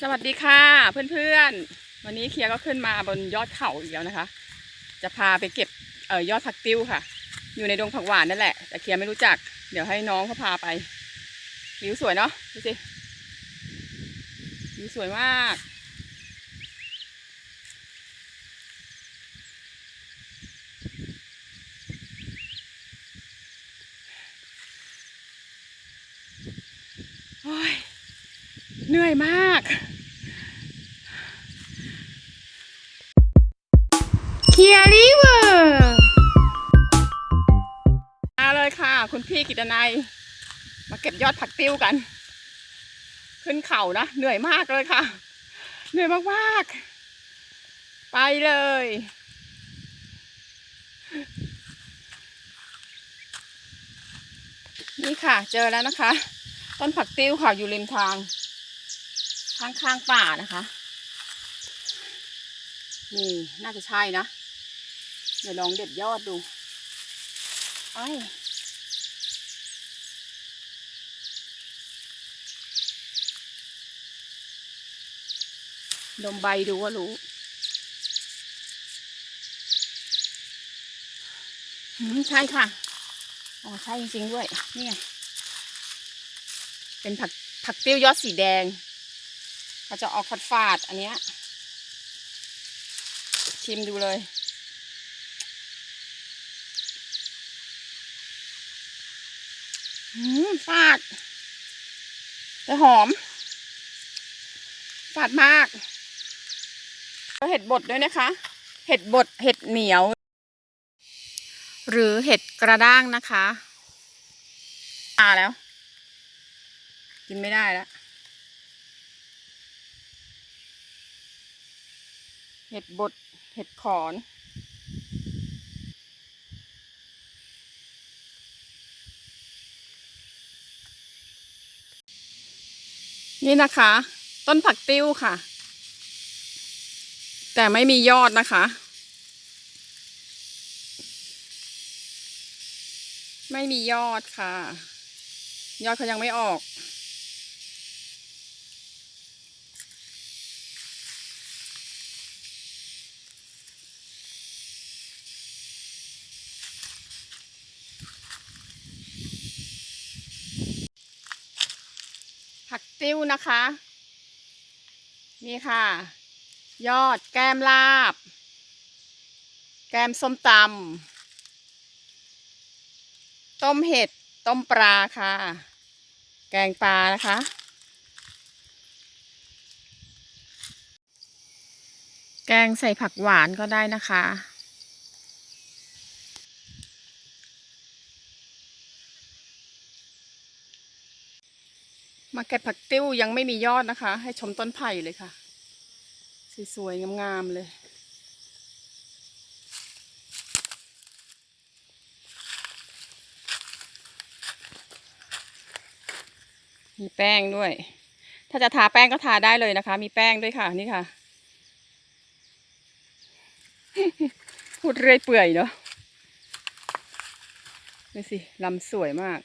สวัสดีค่ะเพื่อนๆ วันนี้เคียร์ก็ขึ้นมาบนยอดเขาอีกแล้วนะคะ จะพาไปเก็บเอ่อยอดผักติ้วค่ะ อยู่ในดงผักหวานนั่นแหละ แต่เคียร์ไม่รู้จัก เดี๋ยวให้น้องเขาพาไปวิวสวยเนาะดูสิวิวสวยมาก โอ้ย เหนื่อยมาก เคียริเวอร์มาเลยค่ะ คุณพี่กิตนัยมาเก็บยอดผักติ้วกัน ขึ้นเขานะ เหนื่อยมากเลยค่ะ เหนื่อยมากๆ ไปเลยนี่ค่ะ เจอแล้วนะคะ ต้นผักติ้วค่ะอยู่ริมทาง ข้างๆป่านะคะ นี่น่าจะใช่นะ เดี๋ยวลองเด็ดยอดดูไอ้ดมใบดูก็รู้ใช่ค่ะ อ๋อ ใช่จริงๆด้วย นี่ไง เป็นผักผักติ้วยอดสีแดง เขาจะออกฝาดฝาดอันเนี้ย ชิมดูเลยอืมฝาด แต่หอม ฝาดมากแล้วเห็ดบดด้วยนะคะ เห็ดบด เห็ดเหนียว หรือเห็ดกระด้างนะคะมาแล้ว กินไม่ได้แล้ว เห็ดบด เห็ดขอน นี่นะคะ ต้นผักติ้วค่ะ แต่ไม่มียอดนะคะ ไม่มียอดค่ะ ยอดเขายังไม่ออก ติ้วนะคะ นี่ค่ะ ยอดแก้มลาบ แก้มส้มตำต้มเห็ด ต้มปลาค่ะ แกงปลานะคะ แกงใส่ผักหวานก็ได้นะคะ มาเก็บผักติ้วยังไม่มียอดนะคะ ให้ชมต้นไผ่เลยค่ะ สวยๆงามๆเลยมีแป้งด้วย ถ้าจะทาแป้งก็ทาได้เลยนะคะ มีแป้งด้วยค่ะ นี่ค่ะ พูดเรื่อยเปื่อยเนาะนี่สิลำสวยมาก